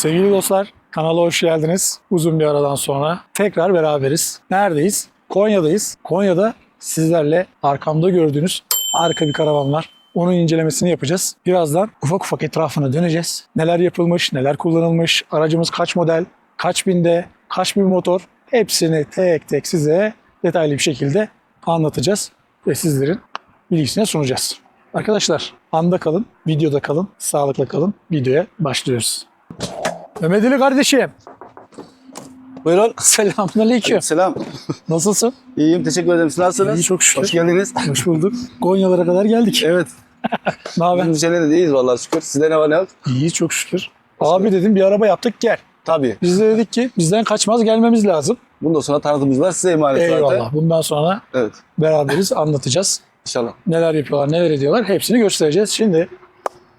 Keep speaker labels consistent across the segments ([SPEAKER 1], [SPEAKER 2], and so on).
[SPEAKER 1] Sevgili dostlar, kanala hoş geldiniz. Uzun bir aradan sonra tekrar beraberiz. Neredeyiz? Konya'dayız. Konya'da sizlerle arkamda gördüğünüz harika bir karavan var. Onun incelemesini yapacağız. Birazdan ufak ufak etrafına döneceğiz. Neler yapılmış, neler kullanılmış, aracımız kaç model, kaç binde, kaç bin motor hepsini tek tek size detaylı bir şekilde anlatacağız ve sizlerin bilgisine sunacağız. Arkadaşlar anda kalın, videoda kalın, sağlıkla kalın. Videoya başlıyoruz. Mehmet Ali kardeşim.
[SPEAKER 2] Buyurun.
[SPEAKER 1] Selamünaleyküm.
[SPEAKER 2] Selam.
[SPEAKER 1] Nasılsın?
[SPEAKER 2] İyiyim. Teşekkür ederim. Siz nasılsınız?
[SPEAKER 1] İyi çok şükür.
[SPEAKER 2] Hoş geldiniz.
[SPEAKER 1] Hoş bulduk. Konyalara kadar geldik.
[SPEAKER 2] Evet.
[SPEAKER 1] Ne haber?
[SPEAKER 2] Şeyleri de iyiyiz vallahi şükür. Sizde ne var ne yok?
[SPEAKER 1] İyi çok şükür. Abi dedim bir araba yaptık gel.
[SPEAKER 2] Tabii.
[SPEAKER 1] Biz de dedik ki bizden kaçmaz gelmemiz lazım.
[SPEAKER 2] Bundan sonra tanıtımımız var. Size emanet zaten.
[SPEAKER 1] Eyvallah. Bundan sonra
[SPEAKER 2] Evet.
[SPEAKER 1] beraberiz anlatacağız.
[SPEAKER 2] İnşallah.
[SPEAKER 1] Neler yapıyorlar, neler ediyorlar hepsini göstereceğiz. Şimdi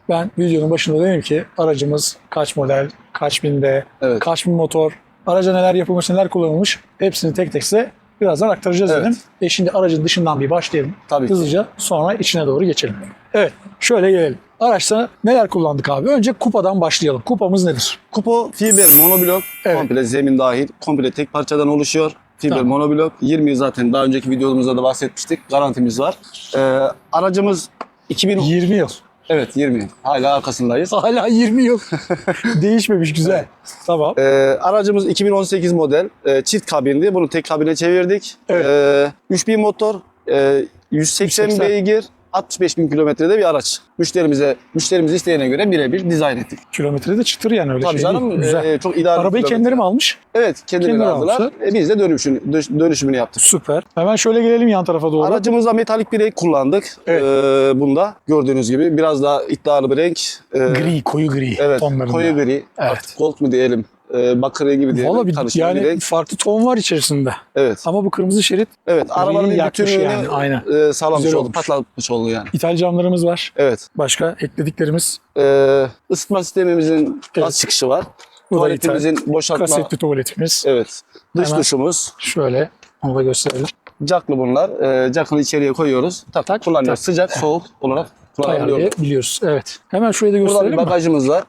[SPEAKER 1] ben videonun başında dedim ki aracımız kaç model, kaç binde,
[SPEAKER 2] Evet.
[SPEAKER 1] kaç bin motor, araca neler yapılmış, neler kullanılmış hepsini tek tek size birazdan aktaracağız
[SPEAKER 2] Evet.
[SPEAKER 1] dedim. E şimdi aracın dışından bir başlayalım.
[SPEAKER 2] Tabii ki.
[SPEAKER 1] Hızlıca sonra içine doğru geçelim. Evet şöyle gelelim. Araçta neler kullandık abi? Önce kupadan başlayalım. Kupamız nedir?
[SPEAKER 2] Kupo fiber monoblok.
[SPEAKER 1] Evet.
[SPEAKER 2] Komple zemin dahil. Komple tek parçadan oluşuyor. Fiber
[SPEAKER 1] Tamam.
[SPEAKER 2] monoblok. 20 yıl zaten daha önceki videomuzda da bahsetmiştik. Garantimiz var. Ee, aracımız 2000
[SPEAKER 1] 20 yıl.
[SPEAKER 2] Evet 20. Hala arkasındayız.
[SPEAKER 1] Hala 20 yıl. Değişmemiş güzel. Tamam.
[SPEAKER 2] Ee, aracımız 2018 model. Ee, çift kabindi. Bunu tek kabine çevirdik.
[SPEAKER 1] Evet.
[SPEAKER 2] Ee, 3000 motor, e, 180
[SPEAKER 1] 180.
[SPEAKER 2] beygir, 65 bin kilometrede bir araç. Müşterimize, müşterimiz isteğine göre birebir dizayn ettik.
[SPEAKER 1] Kilometre de çıtır yani öyle
[SPEAKER 2] Tabii
[SPEAKER 1] şey
[SPEAKER 2] canım
[SPEAKER 1] değil. Güzel.
[SPEAKER 2] e, çok bir
[SPEAKER 1] Arabayı
[SPEAKER 2] kilometre.
[SPEAKER 1] kendileri mi almış?
[SPEAKER 2] Evet kendileri
[SPEAKER 1] Kendileri
[SPEAKER 2] aldılar.
[SPEAKER 1] almışlar.
[SPEAKER 2] E, biz de dönüşümünü, dö- dönüşümünü yaptık.
[SPEAKER 1] Süper. Hemen şöyle gelelim yan tarafa doğru.
[SPEAKER 2] Aracımızda metalik bir renk kullandık.
[SPEAKER 1] Evet.
[SPEAKER 2] Ee, bunda gördüğünüz gibi biraz daha iddialı bir renk. Ee,
[SPEAKER 1] Gri, koyu gri
[SPEAKER 2] Evet,
[SPEAKER 1] tonlarında.
[SPEAKER 2] koyu gri.
[SPEAKER 1] Evet.
[SPEAKER 2] Artık gold mu diyelim, e, bakır rengi mi diyelim.
[SPEAKER 1] Valla bir, yani
[SPEAKER 2] renk.
[SPEAKER 1] farklı ton var içerisinde.
[SPEAKER 2] Evet.
[SPEAKER 1] Ama bu kırmızı şerit
[SPEAKER 2] Evet, arabanın bir bütünlüğünü
[SPEAKER 1] yani, aynen.
[SPEAKER 2] e, sağlamış oldu, patlatmış oldu yani.
[SPEAKER 1] ithal camlarımız var.
[SPEAKER 2] Evet.
[SPEAKER 1] Başka eklediklerimiz.
[SPEAKER 2] E, ısıtma sistemimizin
[SPEAKER 1] Evet.
[SPEAKER 2] az çıkışı var.
[SPEAKER 1] Bu da
[SPEAKER 2] Tuvaletimizin boşaltma.
[SPEAKER 1] Kasetli tuvaletimiz.
[SPEAKER 2] Evet. Dış
[SPEAKER 1] Hemen.
[SPEAKER 2] duşumuz.
[SPEAKER 1] Şöyle onu da gösterelim.
[SPEAKER 2] Jacklı bunlar. E, Jack'ını içeriye koyuyoruz. Tak,
[SPEAKER 1] Tak,
[SPEAKER 2] kullanıyoruz.
[SPEAKER 1] tak.
[SPEAKER 2] Sıcak, soğuk olarak kullanabiliyoruz.
[SPEAKER 1] Ayarlayabiliyoruz. Evet. Hemen şurayı da
[SPEAKER 2] Burada bir
[SPEAKER 1] gösterelim mi?
[SPEAKER 2] bagajımız var.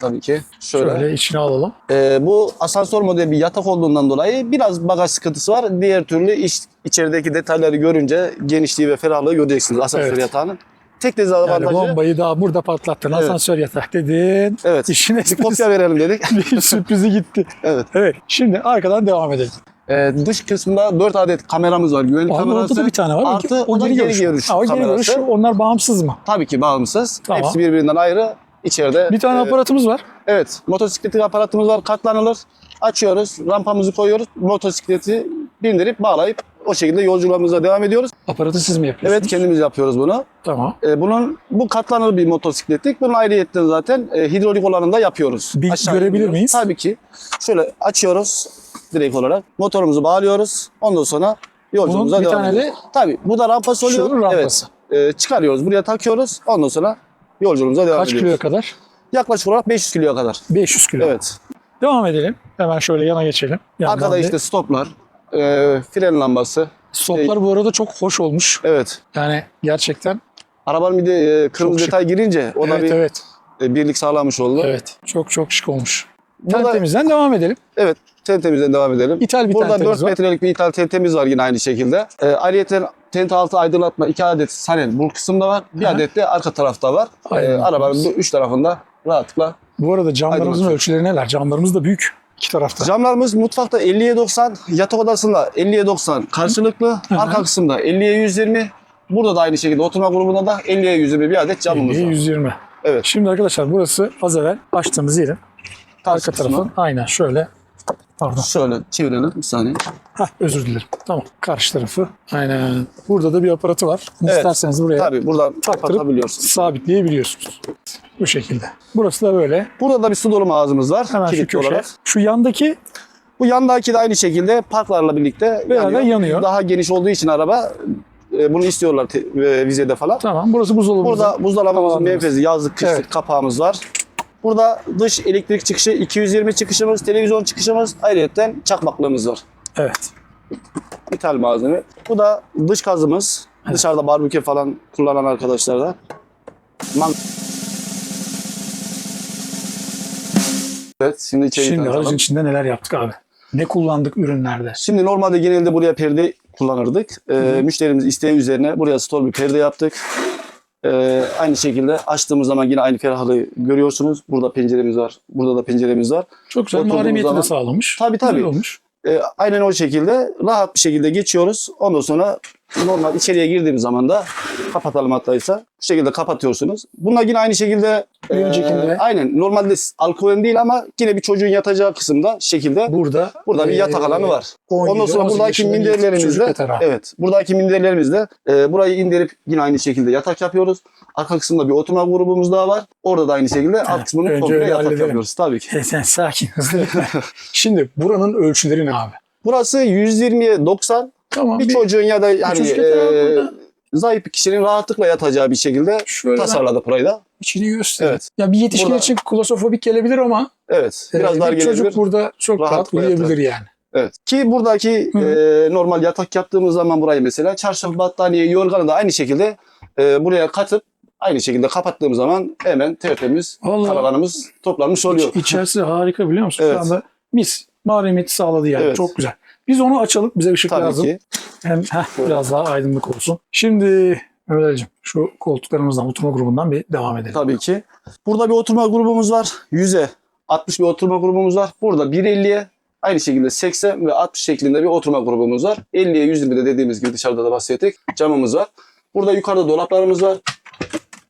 [SPEAKER 2] Tabii ki. Şöyle.
[SPEAKER 1] Şöyle içine alalım.
[SPEAKER 2] E, bu asansör modeli bir yatak olduğundan dolayı biraz bagaj sıkıntısı var. Diğer türlü iç, içerideki detayları görünce genişliği ve ferahlığı göreceksiniz asansör
[SPEAKER 1] Evet.
[SPEAKER 2] yatağının. Tek
[SPEAKER 1] Yani
[SPEAKER 2] dezavantajı
[SPEAKER 1] bombayı daha burada patlattın.
[SPEAKER 2] Evet.
[SPEAKER 1] Asansör yatak dedin.
[SPEAKER 2] Evet.
[SPEAKER 1] İşin
[SPEAKER 2] bir
[SPEAKER 1] esprisi.
[SPEAKER 2] kopya verelim dedik.
[SPEAKER 1] bir sürprizi gitti.
[SPEAKER 2] evet.
[SPEAKER 1] Evet. Şimdi arkadan devam edelim.
[SPEAKER 2] Ee, dış kısmında 4 adet kameramız var. Güvenlik
[SPEAKER 1] Abi
[SPEAKER 2] kamerası.
[SPEAKER 1] orada da bir tane var.
[SPEAKER 2] Artı
[SPEAKER 1] o
[SPEAKER 2] da
[SPEAKER 1] geri görüş.
[SPEAKER 2] görüş
[SPEAKER 1] Ha, o geri
[SPEAKER 2] kamerası.
[SPEAKER 1] görüş. Onlar bağımsız mı?
[SPEAKER 2] Tabii ki bağımsız.
[SPEAKER 1] Tamam.
[SPEAKER 2] Hepsi birbirinden ayrı. İçeride.
[SPEAKER 1] Bir tane
[SPEAKER 2] e,
[SPEAKER 1] aparatımız var.
[SPEAKER 2] Evet. Motosikletlik aparatımız var. Katlanılır. Açıyoruz. Rampamızı koyuyoruz. Motosikleti bindirip bağlayıp o şekilde yolculuğumuza devam ediyoruz.
[SPEAKER 1] Aparatı siz mi yapıyorsunuz?
[SPEAKER 2] Evet kendimiz yapıyoruz bunu.
[SPEAKER 1] Tamam.
[SPEAKER 2] Ee, bunun bu katlanır bir motosikletlik. Bunun ayrıyetten zaten e, hidrolik olanını da yapıyoruz.
[SPEAKER 1] Bir
[SPEAKER 2] Aşağı
[SPEAKER 1] görebilir miyiz?
[SPEAKER 2] Tabii ki. Şöyle açıyoruz direkt olarak. Motorumuzu bağlıyoruz. Ondan sonra yolculuğumuza
[SPEAKER 1] Bunun bir
[SPEAKER 2] devam
[SPEAKER 1] tane de
[SPEAKER 2] ediyoruz. Tabii. Bu da rampası oluyor.
[SPEAKER 1] Şunun rampası.
[SPEAKER 2] Evet. Ee, çıkarıyoruz. Buraya takıyoruz. Ondan sonra yolculuğumuza devam
[SPEAKER 1] Kaç
[SPEAKER 2] ediyoruz.
[SPEAKER 1] kiloya kadar?
[SPEAKER 2] Yaklaşık olarak 500 kiloya kadar.
[SPEAKER 1] 500 kilo.
[SPEAKER 2] Evet.
[SPEAKER 1] Devam edelim. Hemen şöyle yana geçelim. Yandan
[SPEAKER 2] Arkada
[SPEAKER 1] bir-
[SPEAKER 2] işte stoplar, e, fren lambası.
[SPEAKER 1] Stoplar bu arada çok hoş olmuş.
[SPEAKER 2] Evet.
[SPEAKER 1] Yani gerçekten
[SPEAKER 2] Arabanın bir de e, kırmızı
[SPEAKER 1] Çok şık.
[SPEAKER 2] detay girince o da
[SPEAKER 1] evet
[SPEAKER 2] bir
[SPEAKER 1] evet.
[SPEAKER 2] e, birlik sağlamış oldu.
[SPEAKER 1] Evet. Çok çok şık olmuş.
[SPEAKER 2] Bu da-
[SPEAKER 1] Tentemizden devam edelim.
[SPEAKER 2] Evet, tentemizden devam edelim.
[SPEAKER 1] İthal bir
[SPEAKER 2] Burada
[SPEAKER 1] tentemiz
[SPEAKER 2] 4
[SPEAKER 1] var.
[SPEAKER 2] metrelik bir ithal tentemiz var yine aynı şekilde. Ee, ayrıca tente altı aydınlatma 2 adet sanel bu kısımda var. Bir
[SPEAKER 1] hı.
[SPEAKER 2] adet de arka tarafta var. Ee,
[SPEAKER 1] Aydınlatma.
[SPEAKER 2] arabanın bu üç tarafında rahatlıkla.
[SPEAKER 1] Bu arada camlarımızın
[SPEAKER 2] Aydınlatıyor.
[SPEAKER 1] ölçüleri neler? Camlarımız da büyük. iki tarafta.
[SPEAKER 2] Camlarımız mutfakta 50'ye 90, yatak odasında 50'ye 90 karşılıklı.
[SPEAKER 1] hı.
[SPEAKER 2] Arka kısımda 50'ye 120. Burada da aynı şekilde oturma grubunda da 50'ye 120 bir adet camımız
[SPEAKER 1] 50'ye
[SPEAKER 2] var.
[SPEAKER 1] 120.
[SPEAKER 2] Evet.
[SPEAKER 1] Şimdi arkadaşlar burası az evvel açtığımız yerin
[SPEAKER 2] Karşı
[SPEAKER 1] arka
[SPEAKER 2] kısmı.
[SPEAKER 1] tarafı. Aynen şöyle. Pardon.
[SPEAKER 2] Şöyle çevirelim bir saniye.
[SPEAKER 1] Hah özür dilerim. Tamam. Karşı tarafı. Aynen. Burada da bir aparatı var.
[SPEAKER 2] Evet.
[SPEAKER 1] İsterseniz buraya
[SPEAKER 2] Tabii buradan
[SPEAKER 1] taktırıp sabitleyebiliyorsunuz. Bu şekilde. Burası da böyle.
[SPEAKER 2] Burada da bir su doluma ağzımız var.
[SPEAKER 1] Hemen şu köşe.
[SPEAKER 2] olarak.
[SPEAKER 1] Şu yandaki
[SPEAKER 2] Bu yandaki de aynı şekilde parklarla birlikte
[SPEAKER 1] Beraber yanıyor.
[SPEAKER 2] Daha geniş olduğu için araba e, bunu istiyorlar e, vizede falan.
[SPEAKER 1] tamam. Burası buzdolabı.
[SPEAKER 2] Burada
[SPEAKER 1] Havalandırması.
[SPEAKER 2] menfezi, yazlık, kışlık
[SPEAKER 1] Evet.
[SPEAKER 2] kapağımız var. Burada dış elektrik çıkışı, 220 çıkışımız, televizyon çıkışımız, ayrıca çakmaklığımız var.
[SPEAKER 1] Evet.
[SPEAKER 2] İthal malzeme. Bu da dış gazımız. Dışarıda barbekü falan kullanan arkadaşlar da. Man- Evet şimdi içeri
[SPEAKER 1] Şimdi
[SPEAKER 2] tanıtalım.
[SPEAKER 1] aracın içinde neler yaptık abi? Ne kullandık ürünlerde?
[SPEAKER 2] Şimdi normalde genelde buraya perde kullanırdık. Ee, müşterimiz isteği üzerine buraya store bir perde yaptık. Ee, aynı şekilde açtığımız zaman yine aynı ferahlığı görüyorsunuz. Burada penceremiz var. Burada da penceremiz var.
[SPEAKER 1] Çok güzel
[SPEAKER 2] Oturduğumuz
[SPEAKER 1] mahremiyeti
[SPEAKER 2] zaman-
[SPEAKER 1] de sağlamış.
[SPEAKER 2] Tabii, tabii.
[SPEAKER 1] Güzel olmuş.
[SPEAKER 2] Ee, aynen o şekilde rahat bir şekilde geçiyoruz. Ondan sonra normal içeriye girdiğimiz zaman da kapatalım hattaysa bu şekilde kapatıyorsunuz. Bunlar yine aynı şekilde
[SPEAKER 1] Bir öncekinde-
[SPEAKER 2] aynen normalde alkoven değil ama yine bir çocuğun yatacağı kısımda şekilde
[SPEAKER 1] Burada
[SPEAKER 2] burada bir
[SPEAKER 1] e,
[SPEAKER 2] yatak alanı var.
[SPEAKER 1] 17,
[SPEAKER 2] Ondan sonra
[SPEAKER 1] 18
[SPEAKER 2] buradaki
[SPEAKER 1] bir
[SPEAKER 2] minderlerimizle evet buradaki minderlerimizle e, burayı indirip yine aynı şekilde yatak yapıyoruz. Arka kısımda bir oturma grubumuz daha var. Orada da aynı şekilde alt kısmını komple yatak
[SPEAKER 1] halledelim.
[SPEAKER 2] yapıyoruz tabii ki.
[SPEAKER 1] E, sen sakin. hızlı. Şimdi buranın ölçüleri ne abi?
[SPEAKER 2] Burası 120'ye 90
[SPEAKER 1] Tamam.
[SPEAKER 2] bir
[SPEAKER 1] bir
[SPEAKER 2] çocuğun ya da hani e, zayıf bir kişinin rahatlıkla yatacağı bir şekilde
[SPEAKER 1] şöyle ben
[SPEAKER 2] tasarladık burayı da.
[SPEAKER 1] içini göster.
[SPEAKER 2] Evet.
[SPEAKER 1] Ya bir yetişkin
[SPEAKER 2] Burada-
[SPEAKER 1] için klosofobik gelebilir ama
[SPEAKER 2] Evet.
[SPEAKER 1] e,
[SPEAKER 2] Biraz dar
[SPEAKER 1] bir
[SPEAKER 2] gelebilir.
[SPEAKER 1] çocuk burada çok rahat uyuyabilir yani.
[SPEAKER 2] Evet. Ki buradaki
[SPEAKER 1] Hı.
[SPEAKER 2] e, normal yatak yaptığımız zaman burayı mesela çarşaf, battaniye, yorganı da aynı şekilde e, buraya katıp aynı şekilde kapattığımız zaman hemen tertemiz karavanımız toplanmış oluyor.
[SPEAKER 1] iç- içerisi harika biliyor musun?
[SPEAKER 2] Evet.
[SPEAKER 1] Şu anda mis. Mahremiyeti sağladı yani.
[SPEAKER 2] Evet.
[SPEAKER 1] Çok güzel. Biz onu açalım. Bize ışık
[SPEAKER 2] Tabii
[SPEAKER 1] lazım.
[SPEAKER 2] ki.
[SPEAKER 1] Hem heh, biraz daha aydınlık olsun. Şimdi Ali'cim şu koltuklarımızdan, oturma grubundan bir devam edelim.
[SPEAKER 2] Tabii ki. Burada bir oturma grubumuz var. 100'e 60 bir oturma grubumuz var. Burada 1.50'ye aynı şekilde 80 ve 60 şeklinde bir oturma grubumuz var. 50'ye 120 de dediğimiz gibi dışarıda da bahsettik. Camımız var. Burada yukarıda dolaplarımız var.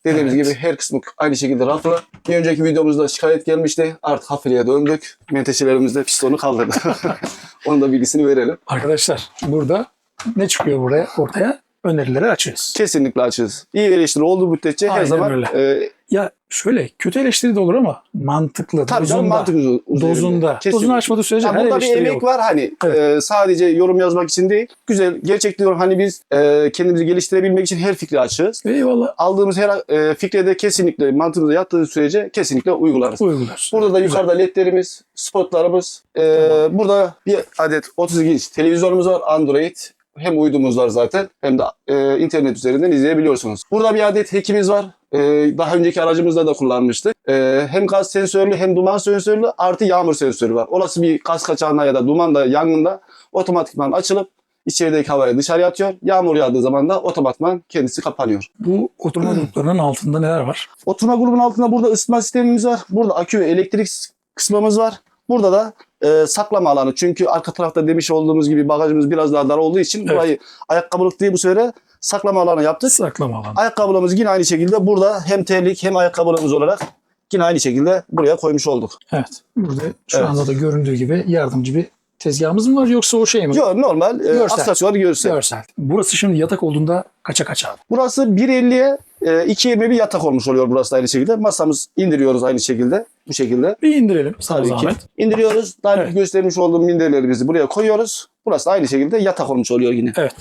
[SPEAKER 2] Dediğimiz
[SPEAKER 1] Evet.
[SPEAKER 2] gibi her kısmı aynı şekilde raflı. Bir önceki videomuzda şikayet gelmişti. Artık hafifliğe döndük. Menteşelerimiz de pistonu kaldırdı. Onun da bilgisini verelim.
[SPEAKER 1] Arkadaşlar burada ne çıkıyor buraya ortaya? Önerileri açığız.
[SPEAKER 2] Kesinlikle açığız. İyi eleştiri olduğu müddetçe her
[SPEAKER 1] Aynen
[SPEAKER 2] zaman
[SPEAKER 1] öyle.
[SPEAKER 2] e,
[SPEAKER 1] Ya şöyle kötü eleştiri de olur ama mantıklı,
[SPEAKER 2] tabii canım
[SPEAKER 1] dozunda,
[SPEAKER 2] mantık üzerinde.
[SPEAKER 1] dozunda.
[SPEAKER 2] Kesinlikle.
[SPEAKER 1] Dozunu açmadığı sürece
[SPEAKER 2] Yani
[SPEAKER 1] her
[SPEAKER 2] burada bir
[SPEAKER 1] eleştiri
[SPEAKER 2] emek
[SPEAKER 1] yok.
[SPEAKER 2] var hani
[SPEAKER 1] Evet.
[SPEAKER 2] e, sadece yorum yazmak için değil. Güzel gerçek diyorum hani biz e, kendimizi geliştirebilmek için her fikri açığız.
[SPEAKER 1] Eyvallah.
[SPEAKER 2] Aldığımız her e, fikre de kesinlikle mantığımıza yattığı sürece kesinlikle uygularız.
[SPEAKER 1] Uyguluyoruz.
[SPEAKER 2] Burada da
[SPEAKER 1] Güzel.
[SPEAKER 2] yukarıda ledlerimiz, spotlarımız. e, Burada bir adet 32 inç televizyonumuz var Android. Hem uydumuz var zaten hem de e, internet üzerinden izleyebiliyorsunuz. Burada bir adet hekimiz var. E, daha önceki aracımızda da kullanmıştık. E, hem gaz sensörlü hem duman sensörlü artı yağmur sensörü var. Olası bir gaz kaçağında ya da dumanda yangında otomatikman açılıp içerideki havayı dışarıya atıyor. Yağmur yağdığı zaman da otomatikman kendisi kapanıyor.
[SPEAKER 1] Bu oturma gruplarının altında neler var?
[SPEAKER 2] Oturma grubunun altında burada ısıtma sistemimiz var. Burada akü ve elektrik kısmımız var. Burada da e, saklama alanı. Çünkü arka tarafta demiş olduğumuz gibi bagajımız biraz daha dar olduğu için
[SPEAKER 1] Evet.
[SPEAKER 2] burayı ayakkabılık diye bu sefer saklama alanı yaptık.
[SPEAKER 1] Saklama alanı.
[SPEAKER 2] Ayakkabılarımız yine aynı şekilde burada hem terlik hem ayakkabılarımız olarak yine aynı şekilde buraya koymuş olduk.
[SPEAKER 1] Evet. Burada şu
[SPEAKER 2] Evet.
[SPEAKER 1] anda da göründüğü gibi yardımcı bir tezgahımız mı var yoksa o şey mi?
[SPEAKER 2] Yok normal e,
[SPEAKER 1] Görsel.
[SPEAKER 2] aksesuar görsel.
[SPEAKER 1] Görsel. Burası şimdi yatak olduğunda kaça kaç abi?
[SPEAKER 2] Burası 1.50'ye e, 2.20 bir yatak olmuş oluyor burası da aynı şekilde. Masamız indiriyoruz aynı şekilde. Bu şekilde.
[SPEAKER 1] Bir indirelim
[SPEAKER 2] Tabii ki.
[SPEAKER 1] zahmet.
[SPEAKER 2] İndiriyoruz. Daha önce
[SPEAKER 1] Evet.
[SPEAKER 2] göstermiş olduğum minderlerimizi buraya koyuyoruz. Burası da aynı şekilde yatak olmuş oluyor yine.
[SPEAKER 1] Evet.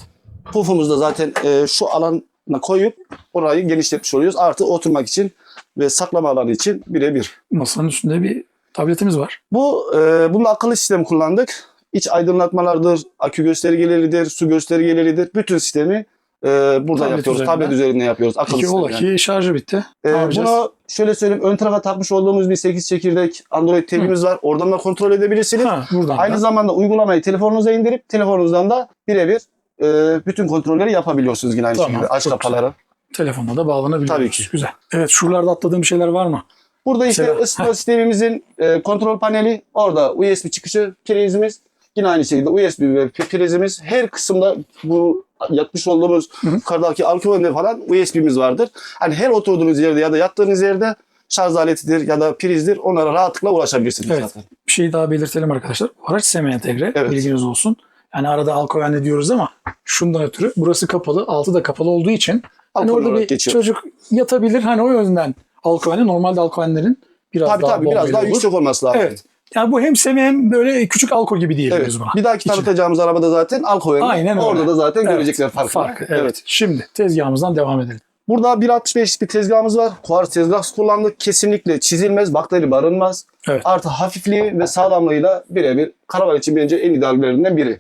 [SPEAKER 2] Pufumuzu da zaten e, şu alana koyup orayı genişletmiş oluyoruz. Artı oturmak için ve saklama alanı için birebir.
[SPEAKER 1] Masanın üstünde bir tabletimiz var.
[SPEAKER 2] Bu e, bunda akıllı sistem kullandık. İç aydınlatmalardır, akü göstergeleridir, su göstergeleridir. Bütün sistemi e, burada
[SPEAKER 1] Tablet
[SPEAKER 2] yapıyoruz.
[SPEAKER 1] üzerinden.
[SPEAKER 2] Tablet üzerinde yapıyoruz. Akıllı
[SPEAKER 1] İki
[SPEAKER 2] sistem.
[SPEAKER 1] ola
[SPEAKER 2] yani.
[SPEAKER 1] ki şarjı bitti.
[SPEAKER 2] E,
[SPEAKER 1] Ne yapacağız?
[SPEAKER 2] bunu şöyle söyleyeyim. Ön tarafa takmış olduğumuz bir 8 çekirdek Android TV'miz var. Oradan da kontrol edebilirsiniz.
[SPEAKER 1] Ha, buradan
[SPEAKER 2] Aynı
[SPEAKER 1] da.
[SPEAKER 2] zamanda uygulamayı telefonunuza indirip telefonunuzdan da birebir e, bütün kontrolleri yapabiliyorsunuz yine aynı
[SPEAKER 1] Tamam,
[SPEAKER 2] şekilde. Aç kapaları.
[SPEAKER 1] Telefonla da bağlanabiliyoruz.
[SPEAKER 2] Tabii ki.
[SPEAKER 1] Güzel. Evet şuralarda atladığım şeyler var mı?
[SPEAKER 2] Burada işte ısıtma sistemimizin e, kontrol paneli, orada USB çıkışı prizimiz, yine aynı şekilde USB ve prizimiz. Her kısımda bu yatmış olduğumuz yukarıdaki alkövende falan USB'miz vardır. Hani her oturduğunuz yerde ya da yattığınız yerde şarj aletidir ya da prizdir onlara rahatlıkla ulaşabilirsiniz
[SPEAKER 1] Evet.
[SPEAKER 2] zaten.
[SPEAKER 1] Bir şey daha belirtelim arkadaşlar. Araç semi entegre.
[SPEAKER 2] Evet.
[SPEAKER 1] Bilginiz olsun. Yani arada alkovenle diyoruz ama şundan ötürü burası kapalı, altı da kapalı olduğu için hani orada bir
[SPEAKER 2] geçiyor.
[SPEAKER 1] çocuk yatabilir. Hani o yönden alkovenle normalde alkovenlerin biraz
[SPEAKER 2] Tabii
[SPEAKER 1] daha
[SPEAKER 2] tabii biraz daha
[SPEAKER 1] olur.
[SPEAKER 2] yüksek olması lazım.
[SPEAKER 1] Evet. Yani bu hem semi hem böyle küçük alkol gibi diyebiliriz
[SPEAKER 2] Evet.
[SPEAKER 1] buna.
[SPEAKER 2] Bir dahaki
[SPEAKER 1] İçine.
[SPEAKER 2] tanıtacağımız arabada zaten alkol
[SPEAKER 1] Aynen öyle.
[SPEAKER 2] Orada da zaten
[SPEAKER 1] Evet.
[SPEAKER 2] görecekler farkı.
[SPEAKER 1] Farkı. Evet. Şimdi tezgahımızdan devam edelim.
[SPEAKER 2] Burada 1.65 bir tezgahımız var. Kuartz tezgah kullandık. Kesinlikle çizilmez, bakteri barınmaz.
[SPEAKER 1] Evet.
[SPEAKER 2] Artı hafifliği ve sağlamlığıyla birebir karavan için bence en ideallerinden biri.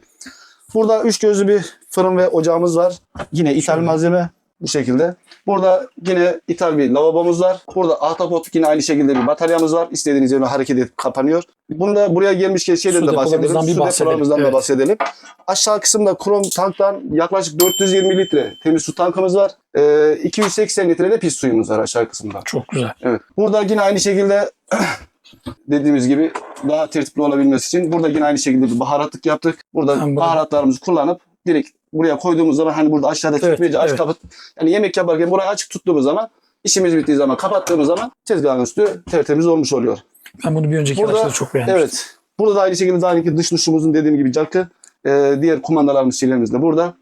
[SPEAKER 2] Burada üç gözlü bir fırın ve ocağımız var. Yine ithal
[SPEAKER 1] Şöyle.
[SPEAKER 2] malzeme. Bu şekilde. Burada yine ithal bir lavabomuz var. Burada ahtapot yine aynı şekilde bir bataryamız var. İstediğiniz yerine hareket edip kapanıyor. Bunda buraya gelmişken şeyden de bahsedelim.
[SPEAKER 1] bir
[SPEAKER 2] Su depolarımızdan da
[SPEAKER 1] Evet.
[SPEAKER 2] bahsedelim. Aşağı kısımda krom tanktan yaklaşık 420 litre temiz su tankımız var. Ee, 280 litre de pis suyumuz var aşağı kısımda.
[SPEAKER 1] Çok güzel.
[SPEAKER 2] Evet. Burada yine aynı şekilde dediğimiz gibi daha tertipli olabilmesi için burada yine aynı şekilde bir baharatlık yaptık. Burada- baharatlarımızı kullanıp direkt buraya koyduğumuz zaman hani burada aşağıda
[SPEAKER 1] Evet,
[SPEAKER 2] tutmayınca aç
[SPEAKER 1] evet.
[SPEAKER 2] kapat. Yani yemek yaparken burayı açık tuttuğumuz zaman işimiz bittiği zaman kapattığımız zaman tezgahın üstü tertemiz olmuş oluyor.
[SPEAKER 1] Ben bunu bir önceki
[SPEAKER 2] Burada-
[SPEAKER 1] çok beğenmiştim.
[SPEAKER 2] Evet. Burada da aynı şekilde daha önceki dış duşumuzun dediğim gibi cakı. Ee, diğer kumandalarımız şeylerimiz de burada.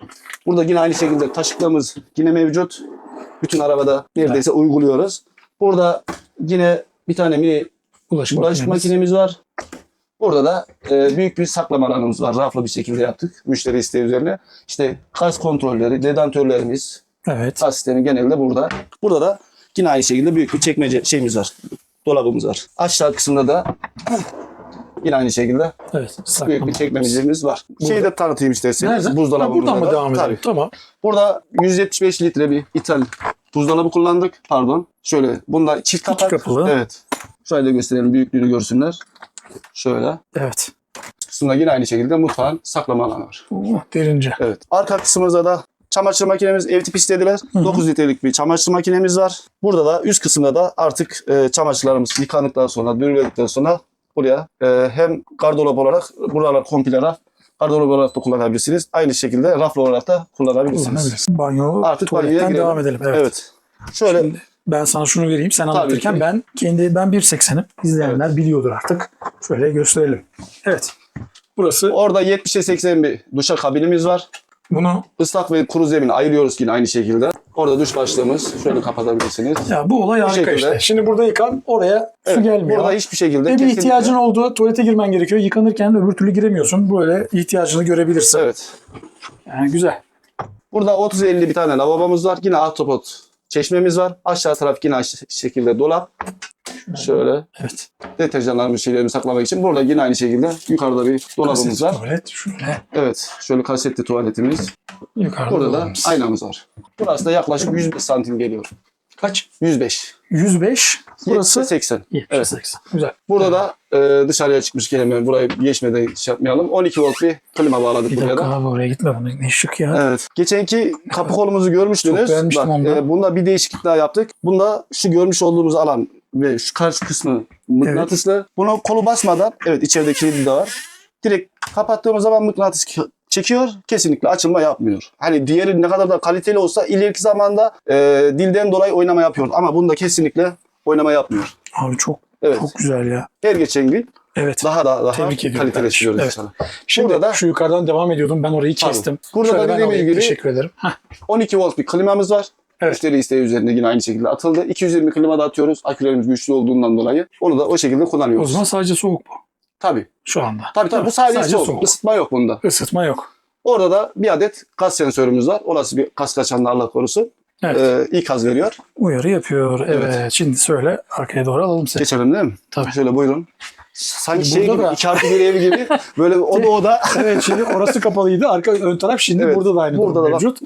[SPEAKER 2] Burada yine aynı şekilde taşıklığımız yine mevcut. Bütün arabada neredeyse uyguluyoruz. Burada yine bir tane mini
[SPEAKER 1] Bulaşık,
[SPEAKER 2] bulaşık
[SPEAKER 1] makinemiz
[SPEAKER 2] var. Burada da e, büyük bir saklama alanımız var. Raflı bir şekilde yaptık. Müşteri isteği üzerine. İşte gaz kontrolleri, dedantörlerimiz,
[SPEAKER 1] Evet.
[SPEAKER 2] gaz sistemi genelde burada. Burada da yine aynı şekilde büyük bir çekmece şeyimiz var. Dolabımız var. Aşağı kısımda da yine aynı şekilde
[SPEAKER 1] Evet.
[SPEAKER 2] büyük bir çekmecemiz var.
[SPEAKER 1] Burada.
[SPEAKER 2] Şeyi de tanıtayım isterseniz.
[SPEAKER 1] Nerede?
[SPEAKER 2] Buzdolabımız
[SPEAKER 1] Ha, Buradan mı devam edelim?
[SPEAKER 2] Tabii.
[SPEAKER 1] Tamam.
[SPEAKER 2] Burada 175 litre bir ithal buzdolabı kullandık. Pardon. Şöyle bunda çift kapak.
[SPEAKER 1] kapılı.
[SPEAKER 2] Evet. Şöyle gösterelim büyüklüğünü görsünler. Şöyle.
[SPEAKER 1] Evet.
[SPEAKER 2] Kısımda yine aynı şekilde mutfağın saklama alanı var.
[SPEAKER 1] Oh, derince.
[SPEAKER 2] Evet. Arka kısmımızda da çamaşır makinemiz ev tipi istediler.
[SPEAKER 1] hı.
[SPEAKER 2] 9 litrelik bir çamaşır makinemiz var. Burada da üst kısımda da artık e, çamaşırlarımız yıkandıktan sonra, dürüledikten sonra buraya e, hem gardırop olarak buralar komple raf, gardırop olarak da kullanabilirsiniz. Aynı şekilde raflı olarak da kullanabilirsiniz.
[SPEAKER 1] Kullanabilirsin. Banyo,
[SPEAKER 2] Artık banyoya girelim.
[SPEAKER 1] devam edelim. Evet.
[SPEAKER 2] Evet. Şöyle
[SPEAKER 1] Şimdi ben sana şunu vereyim. Sen
[SPEAKER 2] Tabii
[SPEAKER 1] anlatırken
[SPEAKER 2] ki.
[SPEAKER 1] ben kendi ben 1.80'im. İzleyenler biliyordur artık. Şöyle gösterelim. Evet. Burası
[SPEAKER 2] orada 70'e 80 bir duşa kabinimiz var.
[SPEAKER 1] bunu
[SPEAKER 2] Islak ve kuru zemini ayırıyoruz yine aynı şekilde. Orada duş başlığımız. Şöyle kapatabilirsiniz.
[SPEAKER 1] ya bu olay harika
[SPEAKER 2] şekilde.
[SPEAKER 1] işte. Şimdi burada yıkan oraya su
[SPEAKER 2] Evet,
[SPEAKER 1] gelmiyor.
[SPEAKER 2] Burada hiçbir şekilde
[SPEAKER 1] Ve bir
[SPEAKER 2] kesinlikle-
[SPEAKER 1] ihtiyacın olduğu tuvalete girmen gerekiyor. Yıkanırken öbür türlü giremiyorsun. Böyle ihtiyacını görebilirsin.
[SPEAKER 2] Evet.
[SPEAKER 1] Yani güzel.
[SPEAKER 2] Burada 30-50 bir tane lavabomuz var. Yine ahtapot çeşmemiz var. Aşağı taraf yine aynı şekilde dolap. Şöyle
[SPEAKER 1] Evet.
[SPEAKER 2] deterjanlarımız şeylerimizi saklamak için. Burada yine aynı şekilde yukarıda bir dolabımız var.
[SPEAKER 1] Tuvalet şöyle.
[SPEAKER 2] Evet. Şöyle kasetli tuvaletimiz.
[SPEAKER 1] Yukarıda
[SPEAKER 2] Burada da
[SPEAKER 1] dolabımız.
[SPEAKER 2] aynamız var. Burası da yaklaşık 105 santim geliyor.
[SPEAKER 1] Kaç?
[SPEAKER 2] 105.
[SPEAKER 1] 105. Burası
[SPEAKER 2] 70'e 80.
[SPEAKER 1] 70
[SPEAKER 2] Evet.
[SPEAKER 1] 80. Güzel.
[SPEAKER 2] Burada da e, dışarıya çıkmışken hemen burayı geçmeden şey yapmayalım. 12 volt bir klima bağladık
[SPEAKER 1] Bir
[SPEAKER 2] buraya
[SPEAKER 1] dakika
[SPEAKER 2] da.
[SPEAKER 1] abi oraya gitme bunu. Ne şık ya.
[SPEAKER 2] Evet. Geçenki kapı kolumuzu görmüştünüz.
[SPEAKER 1] Çok beğenmiştim
[SPEAKER 2] Bak,
[SPEAKER 1] onu da.
[SPEAKER 2] e, bunda bir değişiklik daha yaptık. Bunda şu görmüş olduğumuz alan ve şu karşı kısmı mıknatıslı. Bunu kolu basmadan, evet içeride kilidi de var. Direkt kapattığımız zaman mıknatıs çekiyor. Kesinlikle açılma yapmıyor. Hani diğeri ne kadar da kaliteli olsa ileriki zamanda e, dilden dolayı oynama yapıyor. Ama bunda kesinlikle oynama yapmıyor.
[SPEAKER 1] Abi çok
[SPEAKER 2] Evet.
[SPEAKER 1] çok güzel ya.
[SPEAKER 2] Her geçen gün
[SPEAKER 1] Evet.
[SPEAKER 2] daha da daha
[SPEAKER 1] Tebrik ediyorum
[SPEAKER 2] kaliteleştiriyoruz
[SPEAKER 1] kardeşim.
[SPEAKER 2] inşallah.
[SPEAKER 1] Şimdi
[SPEAKER 2] Burada da-
[SPEAKER 1] şu yukarıdan devam ediyordum. Ben orayı kestim.
[SPEAKER 2] Burada
[SPEAKER 1] Şöyle
[SPEAKER 2] da
[SPEAKER 1] ben
[SPEAKER 2] dediğim
[SPEAKER 1] alayım.
[SPEAKER 2] gibi-
[SPEAKER 1] Teşekkür ederim. Heh,
[SPEAKER 2] 12 volt bir klimamız var.
[SPEAKER 1] Evet.
[SPEAKER 2] Müşteri isteği üzerine yine aynı şekilde atıldı. 220 klima da atıyoruz. Akülerimiz güçlü olduğundan dolayı. Onu da o şekilde
[SPEAKER 1] o
[SPEAKER 2] kullanıyoruz.
[SPEAKER 1] zaman sadece soğuk bu.
[SPEAKER 2] Tabii.
[SPEAKER 1] Şu anda.
[SPEAKER 2] Tabii tabii. Bu sadece,
[SPEAKER 1] Sadece
[SPEAKER 2] soğuk.
[SPEAKER 1] soğuk.
[SPEAKER 2] Isıtma yok bunda.
[SPEAKER 1] Isıtma yok.
[SPEAKER 2] Orada da bir adet gaz sensörümüz var. Orası bir gaz kaçanlı Allah korusun.
[SPEAKER 1] Evet.
[SPEAKER 2] Ee, ikaz veriyor.
[SPEAKER 1] Uyarı yapıyor. Evet.
[SPEAKER 2] Evet.
[SPEAKER 1] Şimdi söyle arkaya doğru alalım seni.
[SPEAKER 2] Geçelim değil mi?
[SPEAKER 1] Tabii.
[SPEAKER 2] Şöyle buyurun. Sanki şey gibi,
[SPEAKER 1] da-
[SPEAKER 2] iki artı bir ev gibi. Böyle oda oda
[SPEAKER 1] evet şimdi orası kapalıydı. Arka ön taraf şimdi
[SPEAKER 2] Evet,
[SPEAKER 1] burada da aynı
[SPEAKER 2] burada da
[SPEAKER 1] mevcut.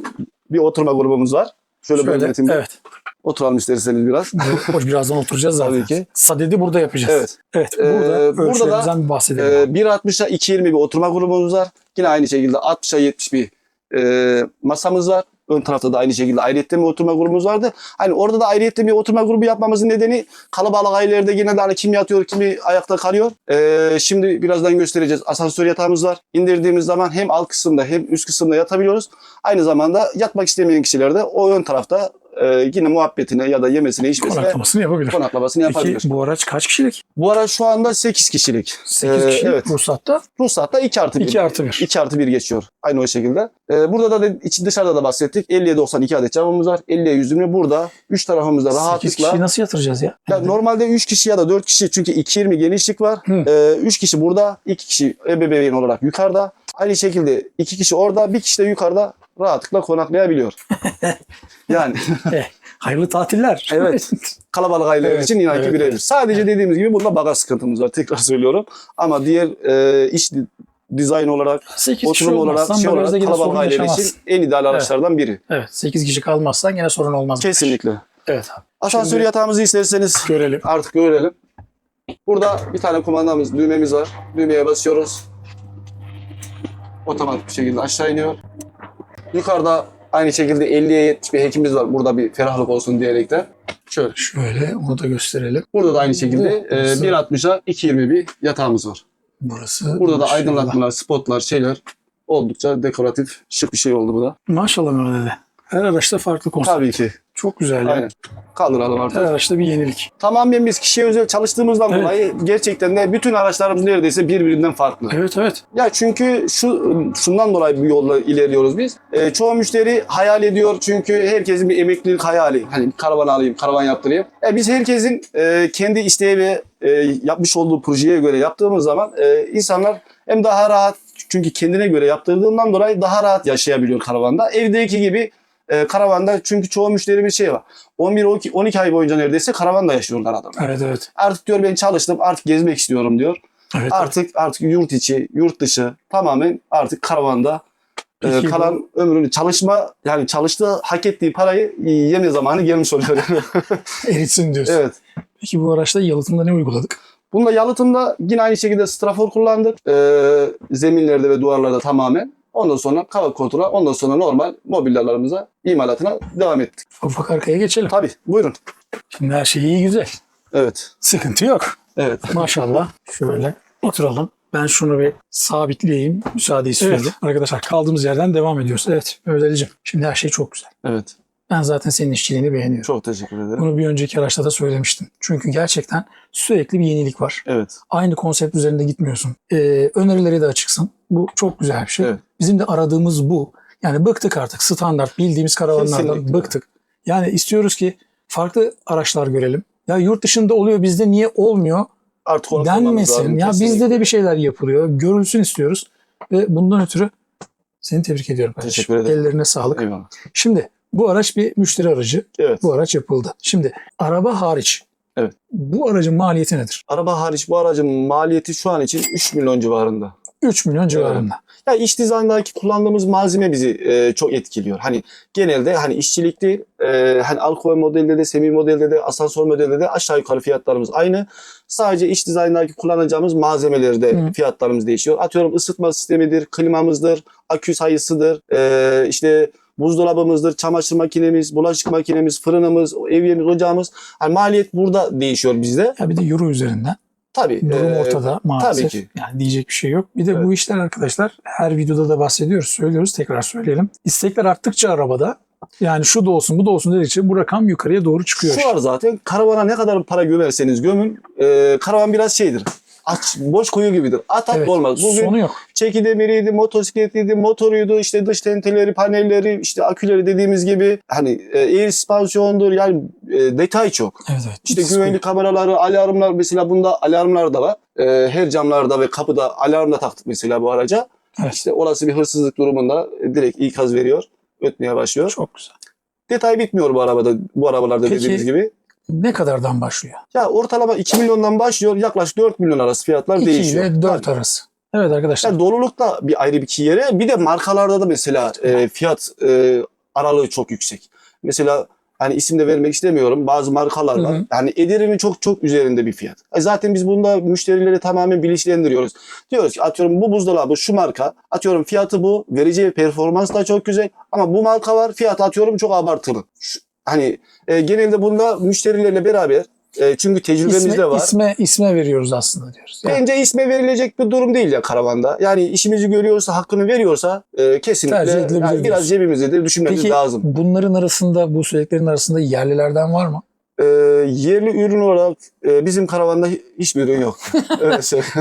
[SPEAKER 2] bir oturma grubumuz var. Şöyle,
[SPEAKER 1] Şöyle, evet.
[SPEAKER 2] Oturalım isterseniz biraz.
[SPEAKER 1] Hoş birazdan oturacağız zaten.
[SPEAKER 2] Tabii ki.
[SPEAKER 1] Sadedi burada yapacağız.
[SPEAKER 2] Evet.
[SPEAKER 1] Evet.
[SPEAKER 2] Ee,
[SPEAKER 1] Burada
[SPEAKER 2] burada
[SPEAKER 1] ölçülerimizden bir bahsedelim.
[SPEAKER 2] 1.60'a 2.20 bir oturma grubumuz var. Yine aynı şekilde 60'a 70 bir e, masamız var. Ön tarafta da aynı şekilde ayrıyetten bir oturma grubumuz vardı. Hani orada da ayrıyetten bir oturma grubu yapmamızın nedeni kalabalık ailelerde yine de hani kim yatıyor kimi ayakta kalıyor. Ee, şimdi birazdan göstereceğiz. Asansör yatağımız var. İndirdiğimiz zaman hem alt kısımda hem üst kısımda yatabiliyoruz. Aynı zamanda yatmak istemeyen kişiler de o ön tarafta e, yine muhabbetine ya da yemesine içmesine
[SPEAKER 1] Konaklamasını yapabilir.
[SPEAKER 2] konaklamasını yapabilir.
[SPEAKER 1] Peki bu araç kaç kişilik?
[SPEAKER 2] Bu araç şu anda 8 kişilik.
[SPEAKER 1] 8
[SPEAKER 2] Ee,
[SPEAKER 1] kişilik
[SPEAKER 2] evet.
[SPEAKER 1] ruhsatta.
[SPEAKER 2] Ruhsatta 2 artı 1.
[SPEAKER 1] 2 artı 1.
[SPEAKER 2] 2 artı 1 geçiyor. Aynı o şekilde. Ee, burada da de, içi dışarıda da bahsettik. 50'ye 92 adet camımız var. 50'ye 120. Burada 3 tarafımızda
[SPEAKER 1] 8
[SPEAKER 2] rahatlıkla.
[SPEAKER 1] kişiyi nasıl yatıracağız ya?
[SPEAKER 2] Ya normalde 3 kişi ya da 4 kişi çünkü 2.20 genişlik var.
[SPEAKER 1] Hı.
[SPEAKER 2] 3 kişi burada, 2 kişi ebeveyn olarak yukarıda. Aynı şekilde 2 kişi orada, 1 kişi de yukarıda rahatlıkla konaklayabiliyor. yani
[SPEAKER 1] Eh, hayırlı tatiller.
[SPEAKER 2] Evet. kalabalık aileler
[SPEAKER 1] Evet,
[SPEAKER 2] için inan ki
[SPEAKER 1] evet,
[SPEAKER 2] birebir.
[SPEAKER 1] evet.
[SPEAKER 2] Sadece dediğimiz gibi bunda bagaj sıkıntımız var. Tekrar söylüyorum. Ama diğer e, iş dizayn olarak,
[SPEAKER 1] 8 kişi
[SPEAKER 2] oturum olarak, şey olarak kalabalık aileler için en ideal araçlardan biri.
[SPEAKER 1] Evet 8 kişi kalmazsan yine sorun olmaz.
[SPEAKER 2] Kesinlikle.
[SPEAKER 1] Evet abi.
[SPEAKER 2] Asansör
[SPEAKER 1] Şimdi-
[SPEAKER 2] yatağımızı isterseniz
[SPEAKER 1] Görelim.
[SPEAKER 2] artık görelim. Burada bir tane kumandamız, düğmemiz var. Düğmeye basıyoruz. Otomatik bir şekilde aşağı iniyor. Yukarıda aynı şekilde 50'ye 70 bir hekimiz var. Burada bir ferahlık olsun diyerekten. Şöyle.
[SPEAKER 1] Şöyle onu da gösterelim.
[SPEAKER 2] Burada da aynı şekilde e,
[SPEAKER 1] burası.
[SPEAKER 2] 1.60'a 2.20 bir yatağımız var.
[SPEAKER 1] Burası.
[SPEAKER 2] Burada da aydınlatmalar, spotlar, şeyler oldukça dekoratif, şık bir şey oldu bu da.
[SPEAKER 1] Maşallah Mehmet Ali. Her araçta farklı konsept.
[SPEAKER 2] Tabii ki.
[SPEAKER 1] Çok güzel. Yani.
[SPEAKER 2] Kaldıralım artık.
[SPEAKER 1] Her araçta bir yenilik.
[SPEAKER 2] Tamamen biz kişiye özel çalıştığımızdan
[SPEAKER 1] Evet.
[SPEAKER 2] dolayı gerçekten de bütün araçlarımız neredeyse birbirinden farklı.
[SPEAKER 1] Evet evet.
[SPEAKER 2] Ya çünkü şu şundan dolayı bu yolla ilerliyoruz biz. Ee, çoğu müşteri hayal ediyor çünkü herkesin bir emeklilik hayali. Hani bir karavan alayım, karavan yaptırayım. E, biz herkesin e, kendi isteği ve e, yapmış olduğu projeye göre yaptığımız zaman e, insanlar hem daha rahat çünkü kendine göre yaptırdığından dolayı daha rahat yaşayabiliyor karavanda. Evdeki gibi e, karavanda çünkü çoğu müşterimiz şey var. 11-12 12 ay boyunca neredeyse karavanda yaşıyorlar adamlar.
[SPEAKER 1] Evet evet.
[SPEAKER 2] Artık diyor ben çalıştım artık gezmek istiyorum diyor.
[SPEAKER 1] Evet.
[SPEAKER 2] Artık artık yurt içi, yurt dışı tamamen artık karavanda e,
[SPEAKER 1] Peki bu-
[SPEAKER 2] kalan ömrünü çalışma yani çalıştığı hak ettiği parayı yeme zamanı gelmiş oluyor.
[SPEAKER 1] Eritsin diyorsun.
[SPEAKER 2] evet.
[SPEAKER 1] Peki bu araçta yalıtımda ne uyguladık?
[SPEAKER 2] Bunda yalıtımda yine aynı şekilde strafor kullandık. E, zeminlerde ve duvarlarda tamamen. Ondan sonra kava koltuğuna, ondan sonra normal mobilyalarımıza imalatına devam ettik.
[SPEAKER 1] Ufak arkaya geçelim.
[SPEAKER 2] Tabii buyurun.
[SPEAKER 1] Şimdi her şey iyi güzel.
[SPEAKER 2] Evet.
[SPEAKER 1] Sıkıntı yok.
[SPEAKER 2] Evet.
[SPEAKER 1] Maşallah. Şöyle oturalım. Ben şunu bir sabitleyeyim. Müsaade istiyorum.
[SPEAKER 2] Evet.
[SPEAKER 1] Arkadaşlar kaldığımız yerden devam ediyoruz. Evet Mehmet Ali'cim. Şimdi her şey çok güzel.
[SPEAKER 2] Evet.
[SPEAKER 1] Ben zaten senin işçiliğini beğeniyorum.
[SPEAKER 2] Çok teşekkür ederim.
[SPEAKER 1] Bunu bir önceki araçta da söylemiştim. Çünkü gerçekten sürekli bir yenilik var.
[SPEAKER 2] Evet.
[SPEAKER 1] Aynı konsept üzerinde gitmiyorsun. Ee, önerileri de açıksın. Bu çok güzel bir şey.
[SPEAKER 2] Evet.
[SPEAKER 1] Bizim de aradığımız bu. Yani bıktık artık standart bildiğimiz karavanlardan
[SPEAKER 2] Kesinlikle.
[SPEAKER 1] bıktık. Yani istiyoruz ki farklı araçlar görelim. Ya yurt dışında oluyor bizde niye olmuyor
[SPEAKER 2] Artık onu
[SPEAKER 1] denmesin. Ya
[SPEAKER 2] kesinlikle.
[SPEAKER 1] bizde de bir şeyler yapılıyor. Görülsün istiyoruz. Ve bundan ötürü seni tebrik ediyorum kardeşim.
[SPEAKER 2] Teşekkür ederim.
[SPEAKER 1] Ellerine sağlık.
[SPEAKER 2] Eyvallah.
[SPEAKER 1] Şimdi bu araç bir müşteri aracı.
[SPEAKER 2] Evet.
[SPEAKER 1] Bu araç yapıldı. Şimdi araba hariç.
[SPEAKER 2] Evet.
[SPEAKER 1] Bu aracın maliyeti nedir?
[SPEAKER 2] Araba hariç bu aracın maliyeti şu an için 3 milyon civarında.
[SPEAKER 1] 3 milyon civarında.
[SPEAKER 2] Ya iç dizayndaki kullandığımız malzeme bizi e, çok etkiliyor. Hani genelde hani işçilik değil, e, hani alkool modelde de, semi modelde de, asansör modelde de aşağı yukarı fiyatlarımız aynı. Sadece iç dizayndaki kullanacağımız malzemelerde
[SPEAKER 1] Hı.
[SPEAKER 2] fiyatlarımız değişiyor. Atıyorum ısıtma sistemidir, klimamızdır, akü sayısıdır, e, işte buzdolabımızdır, çamaşır makinemiz, bulaşık makinemiz, fırınımız, evyemiz, ocağımız. Hani maliyet burada değişiyor bizde.
[SPEAKER 1] Ya bir de euro üzerinden.
[SPEAKER 2] Tabii.
[SPEAKER 1] Durum
[SPEAKER 2] e,
[SPEAKER 1] ortada maalesef.
[SPEAKER 2] tabii ki.
[SPEAKER 1] Yani diyecek bir şey yok. Bir de bu işler arkadaşlar her videoda da bahsediyoruz, söylüyoruz, tekrar söyleyelim. İstekler arttıkça arabada yani şu da olsun bu da olsun dedikçe bu rakam yukarıya doğru çıkıyor.
[SPEAKER 2] Şu var zaten karavana ne kadar para gömerseniz gömün e, karavan biraz şeydir. Aç, boş kuyu gibidir. At at
[SPEAKER 1] Evet,
[SPEAKER 2] olmaz. Bugün
[SPEAKER 1] Sonu yok.
[SPEAKER 2] çeki demiriydi, motosikletiydi, motoruydu, işte dış tenteleri, panelleri, işte aküleri dediğimiz gibi hani e, air süspansiyondur yani e, detay çok.
[SPEAKER 1] Evet evet.
[SPEAKER 2] İşte
[SPEAKER 1] Hiç
[SPEAKER 2] güvenlik kameraları, alarmlar mesela bunda alarmlar da var. E, her camlarda ve kapıda alarm da taktık mesela bu araca.
[SPEAKER 1] Evet.
[SPEAKER 2] İşte olası bir hırsızlık durumunda direkt ikaz veriyor. Ötmeye başlıyor.
[SPEAKER 1] Çok güzel.
[SPEAKER 2] Detay bitmiyor bu arabada, bu arabalarda
[SPEAKER 1] Peki-
[SPEAKER 2] dediğimiz gibi.
[SPEAKER 1] Ne kadardan başlıyor?
[SPEAKER 2] Ya ortalama 2 milyondan başlıyor yaklaşık 4 milyon arası fiyatlar
[SPEAKER 1] 2
[SPEAKER 2] değişiyor.
[SPEAKER 1] ile 4
[SPEAKER 2] Tabii.
[SPEAKER 1] arası. Evet arkadaşlar.
[SPEAKER 2] Yani doluluk da bir ayrı bir yere. Bir de markalarda da mesela e, fiyat e, aralığı çok yüksek. Mesela hani isim de vermek istemiyorum. Bazı markalar var.
[SPEAKER 1] Hı hı.
[SPEAKER 2] Yani ederinin çok çok üzerinde bir fiyat. E, zaten biz bunda müşterileri tamamen bilinçlendiriyoruz. Diyoruz ki atıyorum bu buzdolabı şu marka. Atıyorum fiyatı bu. Vereceği performans da çok güzel. Ama bu marka var. Fiyatı atıyorum çok abartılı. Şu- hani e, genelde bunda müşterilerle beraber e, çünkü tecrübemiz
[SPEAKER 1] İsme,
[SPEAKER 2] de var.
[SPEAKER 1] isme, isme veriyoruz aslında diyoruz. Yani
[SPEAKER 2] Bence isme verilecek bir durum değil ya karavanda. Yani işimizi görüyorsa, hakkını veriyorsa e, kesinlikle yani biraz cebimizde de düşünmemiz
[SPEAKER 1] Peki
[SPEAKER 2] lazım.
[SPEAKER 1] bunların arasında, bu söylediklerin arasında yerlilerden var mı?
[SPEAKER 2] E, yerli ürün olarak e, bizim karavanda hi- hiçbir ürün yok. Öyle.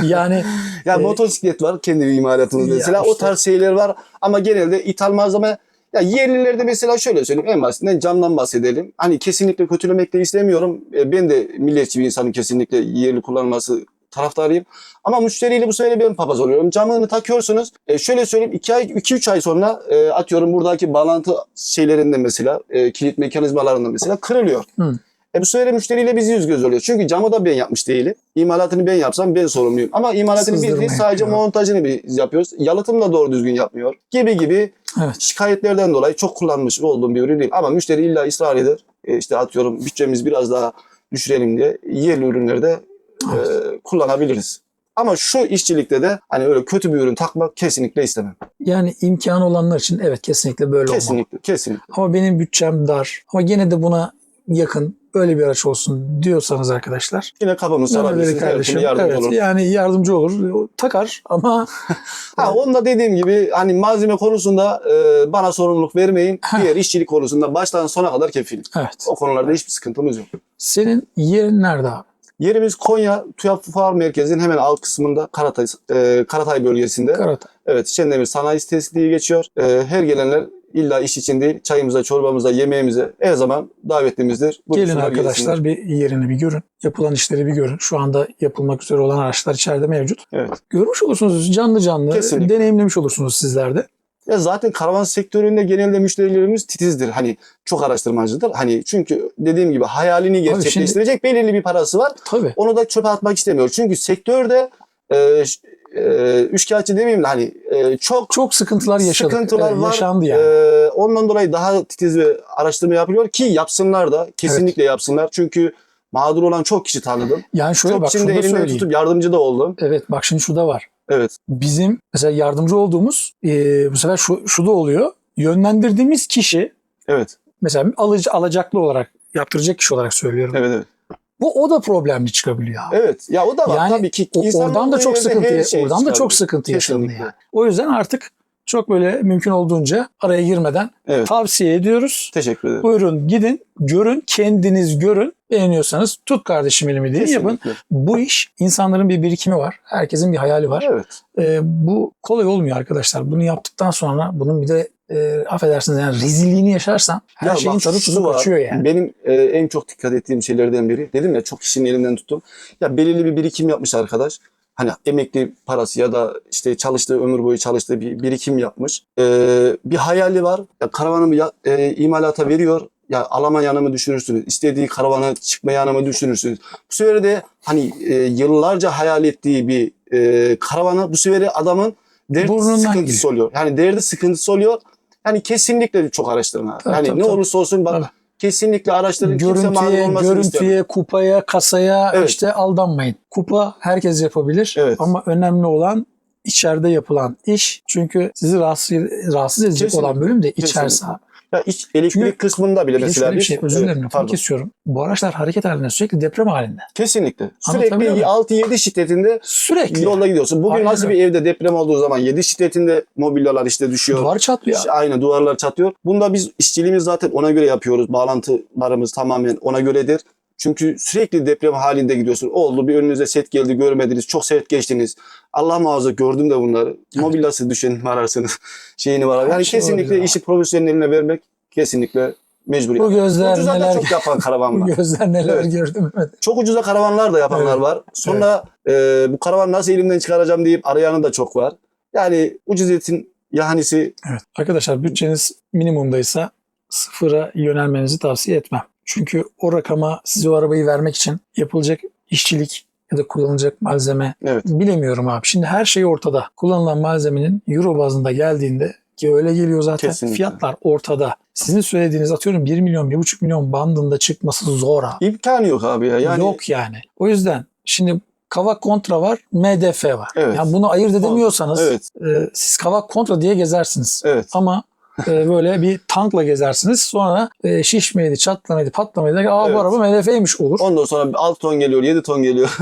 [SPEAKER 1] Yani
[SPEAKER 2] yani
[SPEAKER 1] E,
[SPEAKER 2] motosiklet var kendi imalatımız
[SPEAKER 1] Ya
[SPEAKER 2] mesela. O
[SPEAKER 1] işte.
[SPEAKER 2] tarz şeyler var ama genelde ithal malzeme ya yerlilerde mesela şöyle söyleyeyim en basitinden camdan bahsedelim. Hani kesinlikle kötülemek de istemiyorum. E, ben de milliyetçi bir insanın kesinlikle yerli kullanılması taraftarıyım. Ama müşteriyle bu sefer ben papaz oluyorum. Camını takıyorsunuz. E, şöyle söyleyeyim 2 ay 2 3 ay sonra e, atıyorum buradaki bağlantı şeylerinde mesela e, kilit mekanizmalarında mesela kırılıyor.
[SPEAKER 1] Hı.
[SPEAKER 2] E bu sefer müşteriyle biz yüz göz oluyoruz. Çünkü camı da ben yapmış değilim. İmalatını ben yapsam ben sorumluyum. Ama imalatını biz değil sadece montajını biz yapıyoruz. Yalıtım da doğru düzgün yapmıyor. Gibi gibi
[SPEAKER 1] Evet.
[SPEAKER 2] şikayetlerden dolayı çok kullanmış olduğum bir ürün değil. Ama müşteri illa ısrar eder. E işte atıyorum bütçemiz biraz daha düşürelim diye yerli ürünlerde e, kullanabiliriz. Ama şu işçilikte de hani öyle kötü bir ürün takmak kesinlikle istemem.
[SPEAKER 1] Yani imkanı olanlar için evet kesinlikle böyle olmalı.
[SPEAKER 2] Kesinlikle, kesinlikle.
[SPEAKER 1] Ama benim bütçem dar. Ama gene de buna yakın böyle bir araç olsun diyorsanız arkadaşlar.
[SPEAKER 2] Yine
[SPEAKER 1] Ali
[SPEAKER 2] sarabilirsiniz.
[SPEAKER 1] Kardeşim.
[SPEAKER 2] yardımcı
[SPEAKER 1] Evet
[SPEAKER 2] olur.
[SPEAKER 1] yani yardımcı olur. Takar ama
[SPEAKER 2] Ha, onu da dediğim gibi hani malzeme konusunda e, bana sorumluluk vermeyin.
[SPEAKER 1] Ha.
[SPEAKER 2] Diğer işçilik konusunda baştan sona kadar kefilim.
[SPEAKER 1] evet.
[SPEAKER 2] O konularda hiçbir sıkıntımız yok.
[SPEAKER 1] Senin yerin nerede abi?
[SPEAKER 2] Yerimiz Konya TÜYAP Fuar Merkezi'nin hemen alt kısmında Karatay, e, Karatay bölgesinde.
[SPEAKER 1] Karatay.
[SPEAKER 2] Evet Şendemir Sanayi Sitesi diye geçiyor. E, her gelenler illa iş için değil çayımıza, çorbamıza, yemeğimize her zaman davetlimizdir.
[SPEAKER 1] Gelin
[SPEAKER 2] Buyursunlar,
[SPEAKER 1] arkadaşlar
[SPEAKER 2] gelsinler.
[SPEAKER 1] bir yerini bir görün. Yapılan işleri bir görün. Şu anda yapılmak üzere olan araçlar içeride mevcut.
[SPEAKER 2] Evet.
[SPEAKER 1] Görmüş olursunuz canlı canlı.
[SPEAKER 2] Kesinlikle.
[SPEAKER 1] Deneyimlemiş olursunuz sizler de.
[SPEAKER 2] Ya zaten karavan sektöründe genelde müşterilerimiz titizdir. Hani çok araştırmacıdır. Hani çünkü dediğim gibi hayalini
[SPEAKER 1] şimdi-
[SPEAKER 2] gerçekleştirecek belirli bir parası var.
[SPEAKER 1] Tabii.
[SPEAKER 2] Onu da çöpe atmak istemiyor. Çünkü sektörde e, e, üçkağıtçı demeyeyim de hani e, çok
[SPEAKER 1] Çok sıkıntılar yaşadık.
[SPEAKER 2] sıkıntılar
[SPEAKER 1] Evet,
[SPEAKER 2] var.
[SPEAKER 1] Yaşandı yani.
[SPEAKER 2] E, ondan dolayı daha titiz ve araştırma yapılıyor ki yapsınlar da kesinlikle yapsınlar. Çünkü mağdur olan çok kişi tanıdım.
[SPEAKER 1] yani şöyle
[SPEAKER 2] çok
[SPEAKER 1] bak şunu da söyleyeyim.
[SPEAKER 2] tutup yardımcı da oldum.
[SPEAKER 1] Evet bak şimdi şu da var.
[SPEAKER 2] Evet.
[SPEAKER 1] Bizim mesela yardımcı olduğumuz e, bu sefer şu, şu da oluyor. Yönlendirdiğimiz kişi
[SPEAKER 2] Evet.
[SPEAKER 1] mesela alıcı alacaklı olarak yaptıracak kişi olarak söylüyorum.
[SPEAKER 2] Evet evet.
[SPEAKER 1] Bu o da problemli çıkabiliyor. abi.
[SPEAKER 2] Evet. Ya o da var
[SPEAKER 1] Yani
[SPEAKER 2] tabii ki.
[SPEAKER 1] Oradan da çok sıkıntı
[SPEAKER 2] şey
[SPEAKER 1] oradan da çok sıkıntı yaşandı yani. O yüzden artık çok böyle mümkün olduğunca araya girmeden
[SPEAKER 2] Evet.
[SPEAKER 1] tavsiye ediyoruz.
[SPEAKER 2] Teşekkür ederim.
[SPEAKER 1] Buyurun gidin, görün, kendiniz görün. Beğeniyorsanız tut kardeşim elimi diye yapın.
[SPEAKER 2] Kesinlikle.
[SPEAKER 1] Bu iş insanların bir birikimi var. Herkesin bir hayali var.
[SPEAKER 2] Evet.
[SPEAKER 1] Ee, bu kolay olmuyor arkadaşlar. Bunu yaptıktan sonra bunun bir de e, affedersiniz yani rezilliğini yaşarsan her
[SPEAKER 2] Ya
[SPEAKER 1] şeyin tadı tuzu kaçıyor yani.
[SPEAKER 2] Benim e, en çok dikkat ettiğim şeylerden biri. Dedim ya çok kişinin elinden tuttum. Ya belirli bir birikim yapmış arkadaş. Hani emekli parası ya da işte çalıştığı ömür boyu çalıştığı bir birikim yapmış. E, bir hayali var. Ya karavanımı ya, e, imalata veriyor. Ya alamayanı mı düşünürsünüz? İstediği karavana çıkmayanı mı düşünürsünüz? Bu sefer de hani e, yıllarca hayal ettiği bir e, karavanı bu sefer adamın dert
[SPEAKER 1] Burnundan
[SPEAKER 2] sıkıntısı
[SPEAKER 1] giriyor.
[SPEAKER 2] oluyor. Yani derdi sıkıntısı oluyor. Yani kesinlikle çok araştırın. abi.
[SPEAKER 1] Tabii,
[SPEAKER 2] yani
[SPEAKER 1] tabii,
[SPEAKER 2] ne
[SPEAKER 1] tabii.
[SPEAKER 2] olursa olsun bak
[SPEAKER 1] Tabii.
[SPEAKER 2] kesinlikle araştırın. Kimse mağdur
[SPEAKER 1] Görüntüye,
[SPEAKER 2] olmasını
[SPEAKER 1] görüntüye, kupaya, kasaya
[SPEAKER 2] Evet.
[SPEAKER 1] işte aldanmayın. Kupa herkes yapabilir
[SPEAKER 2] Evet.
[SPEAKER 1] ama önemli olan içeride yapılan iş. Çünkü sizi rahatsız, rahatsız edecek
[SPEAKER 2] Kesinlikle.
[SPEAKER 1] olan bölüm de içerisi.
[SPEAKER 2] Kesinlikle. Ya iç elektrik
[SPEAKER 1] Çünkü
[SPEAKER 2] kısmında bile mesela
[SPEAKER 1] bir şey, özür
[SPEAKER 2] Evet,
[SPEAKER 1] dilerim
[SPEAKER 2] pardon.
[SPEAKER 1] kesiyorum. Bu araçlar hareket halinde sürekli deprem halinde.
[SPEAKER 2] Kesinlikle. Sürekli
[SPEAKER 1] muyum?
[SPEAKER 2] 6-7 şiddetinde
[SPEAKER 1] Sürekli.
[SPEAKER 2] yolda gidiyorsun. Bugün
[SPEAKER 1] Aynen
[SPEAKER 2] nasıl bir evde deprem olduğu zaman 7 şiddetinde mobilyalar işte düşüyor.
[SPEAKER 1] Duvar çatlıyor.
[SPEAKER 2] İşte Aynı duvarlar çatlıyor. Bunda biz işçiliğimiz zaten ona göre yapıyoruz. Bağlantılarımız tamamen ona göredir. Çünkü sürekli deprem halinde gidiyorsun. Oldu bir önünüze set geldi görmediniz. Çok sert geçtiniz. Allah muhafaza gördüm de bunları. Mobilyası düşen mi ararsınız? Şeyini var. Yani
[SPEAKER 1] şey
[SPEAKER 2] kesinlikle işi profesyonel eline vermek kesinlikle mecburi.
[SPEAKER 1] Bu gözler
[SPEAKER 2] Ucuza
[SPEAKER 1] neler,
[SPEAKER 2] çok yapan karavan
[SPEAKER 1] bu
[SPEAKER 2] var.
[SPEAKER 1] gözler neler
[SPEAKER 2] Evet.
[SPEAKER 1] gördüm. Evet.
[SPEAKER 2] Çok ucuza karavanlar da yapanlar
[SPEAKER 1] Evet.
[SPEAKER 2] var. Sonra e, bu karavan nasıl elimden çıkaracağım deyip arayanı da çok var. Yani ucuz etin yahanisi
[SPEAKER 1] Evet. Arkadaşlar bütçeniz minimumdaysa sıfıra yönelmenizi tavsiye etmem. Çünkü o rakama size o arabayı vermek için yapılacak işçilik ya da kullanılacak malzeme
[SPEAKER 2] evet
[SPEAKER 1] bilemiyorum abi. Şimdi her şey ortada. Kullanılan malzemenin euro bazında geldiğinde ki öyle geliyor zaten.
[SPEAKER 2] Kesinlikle.
[SPEAKER 1] Fiyatlar ortada. Sizin söylediğiniz atıyorum 1 milyon 1,5 milyon bandında çıkması zor abi.
[SPEAKER 2] imkanı yok abi ya. Yani
[SPEAKER 1] Yok yani. O yüzden şimdi Kavak Kontra var, MDF var.
[SPEAKER 2] Evet.
[SPEAKER 1] Yani bunu ayırt edemiyorsanız
[SPEAKER 2] Evet.
[SPEAKER 1] e, siz Kavak Kontra diye gezersiniz.
[SPEAKER 2] Evet.
[SPEAKER 1] Ama e, böyle bir tankla gezersiniz. Sonra e, şişmeydi, çatlamaydı, patlamaydı. Aa
[SPEAKER 2] Evet.
[SPEAKER 1] bu araba MDF'ymiş olur.
[SPEAKER 2] Ondan sonra 6 ton geliyor, 7 ton geliyor.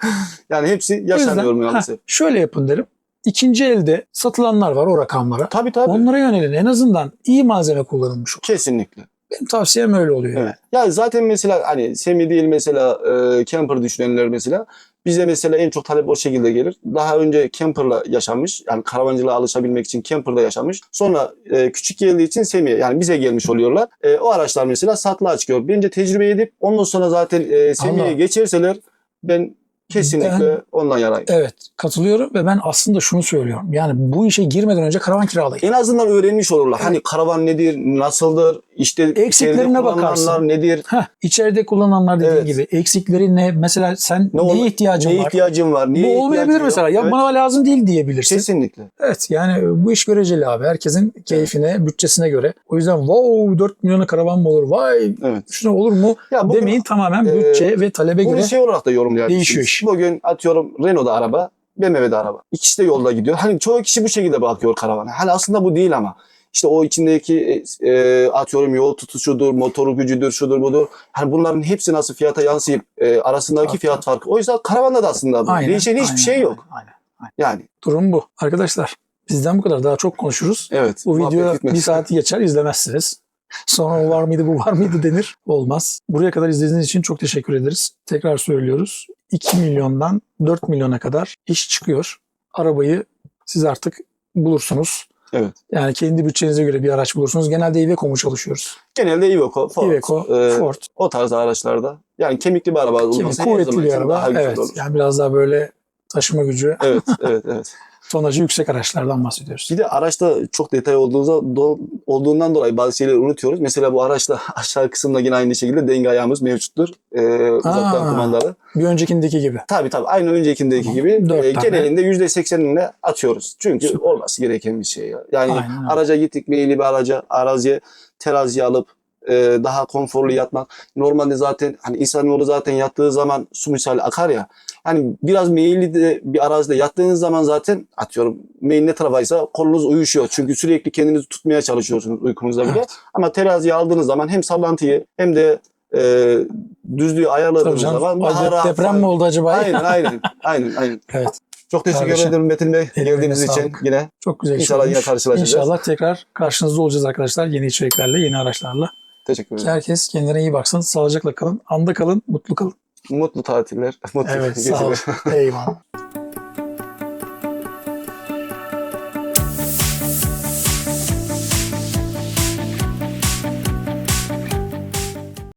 [SPEAKER 2] yani hepsi yaşanıyor
[SPEAKER 1] ha,
[SPEAKER 2] maalesef.
[SPEAKER 1] şöyle yapın derim. İkinci elde satılanlar var o rakamlara.
[SPEAKER 2] Tabii tabii.
[SPEAKER 1] Onlara yönelin. En azından iyi malzeme kullanılmış olur.
[SPEAKER 2] Kesinlikle.
[SPEAKER 1] Benim tavsiyem öyle oluyor.
[SPEAKER 2] Evet. Ya zaten mesela hani semi değil mesela e, camper düşünenler mesela bize mesela en çok talep o şekilde gelir. Daha önce camperla yaşamış yani karavancılığa alışabilmek için camperda yaşamış. Sonra e, küçük geldiği için semi yani bize gelmiş oluyorlar. E, o araçlar mesela satlığa çıkıyor. Bence tecrübe edip ondan sonra zaten e, semiye geçerseler ben Kesinlikle ondan yarayın.
[SPEAKER 1] Evet katılıyorum ve ben aslında şunu söylüyorum. Yani bu işe girmeden önce karavan kiralayın.
[SPEAKER 2] En azından öğrenmiş olurlar. Hani karavan nedir, nasıldır, işte
[SPEAKER 1] Eksiklerine bakarsın.
[SPEAKER 2] nedir,
[SPEAKER 1] Heh, içeride kullananlar dediğin
[SPEAKER 2] Evet.
[SPEAKER 1] gibi eksikleri ne? Mesela sen
[SPEAKER 2] ne
[SPEAKER 1] neye ihtiyacın
[SPEAKER 2] neye
[SPEAKER 1] var?
[SPEAKER 2] ihtiyacın var, niye
[SPEAKER 1] bu olmayabilir
[SPEAKER 2] yok?
[SPEAKER 1] mesela. Ya
[SPEAKER 2] Evet,
[SPEAKER 1] bana lazım değil diyebilirsin.
[SPEAKER 2] Kesinlikle.
[SPEAKER 1] Evet yani bu iş göreceli abi. Herkesin keyfine, bütçesine göre. O yüzden wow 4 milyona karavan mı olur? Vay
[SPEAKER 2] Evet.
[SPEAKER 1] şuna olur mu?
[SPEAKER 2] Ya bugün,
[SPEAKER 1] Demeyin tamamen
[SPEAKER 2] e,
[SPEAKER 1] bütçe ve talebe
[SPEAKER 2] bunu
[SPEAKER 1] göre.
[SPEAKER 2] şey olarak da yorumlayabilirsiniz.
[SPEAKER 1] değişiyor iş.
[SPEAKER 2] Bugün atıyorum Renault'da araba, BMW'de araba. İkisi de yolda gidiyor. Hani çoğu kişi bu şekilde bakıyor karavana. Hani aslında bu değil ama. İşte o içindeki e, e, atıyorum yol tutuşudur, motoru gücüdür, şudur budur. Hani bunların hepsi nasıl fiyata yansıyıp e, arasındaki
[SPEAKER 1] Tabii,
[SPEAKER 2] fiyat farkı. O yüzden karavanda da aslında bu.
[SPEAKER 1] Aynen,
[SPEAKER 2] Değişen hiçbir
[SPEAKER 1] aynen,
[SPEAKER 2] şey yok.
[SPEAKER 1] Aynen, aynen.
[SPEAKER 2] Yani
[SPEAKER 1] Durum bu. Arkadaşlar bizden bu kadar. Daha çok konuşuruz.
[SPEAKER 2] evet.
[SPEAKER 1] Bu video bir saati geçer izlemezsiniz. Sonra o var mıydı bu var mıydı denir. Olmaz. Buraya kadar izlediğiniz için çok teşekkür ederiz. Tekrar söylüyoruz. 2 milyondan 4 milyona kadar iş çıkıyor. Arabayı siz artık bulursunuz.
[SPEAKER 2] Evet.
[SPEAKER 1] Yani kendi bütçenize göre bir araç bulursunuz. Genelde Iveco mu çalışıyoruz?
[SPEAKER 2] Genelde Iveco, Ford,
[SPEAKER 1] Iveco,
[SPEAKER 2] e,
[SPEAKER 1] Ford.
[SPEAKER 2] o tarz araçlarda. Yani kemikli bir araba olması her
[SPEAKER 1] kuvvetli bir
[SPEAKER 2] daha
[SPEAKER 1] araba.
[SPEAKER 2] güzel
[SPEAKER 1] Evet.
[SPEAKER 2] olur.
[SPEAKER 1] Yani biraz daha böyle taşıma gücü,
[SPEAKER 2] Evet, evet, evet.
[SPEAKER 1] Tonajı yüksek araçlardan bahsediyoruz.
[SPEAKER 2] Bir de araçta çok detay olduğunuzda, do- olduğundan dolayı bazı şeyleri unutuyoruz. Mesela bu araçta aşağı kısımda yine aynı şekilde denge ayağımız mevcuttur. Ee, uzaktan
[SPEAKER 1] Aa.
[SPEAKER 2] kumandalı.
[SPEAKER 1] Bir öncekindeki gibi.
[SPEAKER 2] Tabii tabii aynı öncekindeki
[SPEAKER 1] Tamam.
[SPEAKER 2] gibi
[SPEAKER 1] Dört
[SPEAKER 2] e,
[SPEAKER 1] tane.
[SPEAKER 2] genelinde %80'ine atıyoruz. Çünkü
[SPEAKER 1] Süper.
[SPEAKER 2] olması gereken bir şey. ya. Yani
[SPEAKER 1] Aynen
[SPEAKER 2] araca gittik meyilli bir araca, araziye teraziye alıp e, daha konforlu yatmak. Normalde zaten hani insanoğlu zaten yattığı zaman su misali akar ya. Hani biraz meyilli de bir arazide yattığınız zaman zaten atıyorum meyil ne tarafaysa kolunuz uyuşuyor. Çünkü sürekli kendinizi tutmaya çalışıyorsunuz uykunuzda bile.
[SPEAKER 1] Evet.
[SPEAKER 2] Ama teraziye aldığınız zaman hem sallantıyı hem de e, düzlüğü ayarladığınız
[SPEAKER 1] canım.
[SPEAKER 2] zaman daha rahat.
[SPEAKER 1] deprem mi oldu acaba?
[SPEAKER 2] Aynen aynen aynen aynen.
[SPEAKER 1] Evet.
[SPEAKER 2] Çok teşekkür
[SPEAKER 1] Kardeşim,
[SPEAKER 2] ederim Metin Bey geldiğiniz için
[SPEAKER 1] sağlık.
[SPEAKER 2] yine.
[SPEAKER 1] Çok güzel
[SPEAKER 2] İnşallah yine
[SPEAKER 1] olmuş.
[SPEAKER 2] karşılaşacağız.
[SPEAKER 1] İnşallah tekrar karşınızda olacağız arkadaşlar. Yeni içeriklerle, yeni araçlarla.
[SPEAKER 2] Teşekkür ederim.
[SPEAKER 1] Herkes kendine iyi baksın. Sağlıcakla kalın. Anda kalın. Mutlu kalın.
[SPEAKER 2] Mutlu tatiller. Mutlu
[SPEAKER 1] Evet sağ olun. Eyvallah.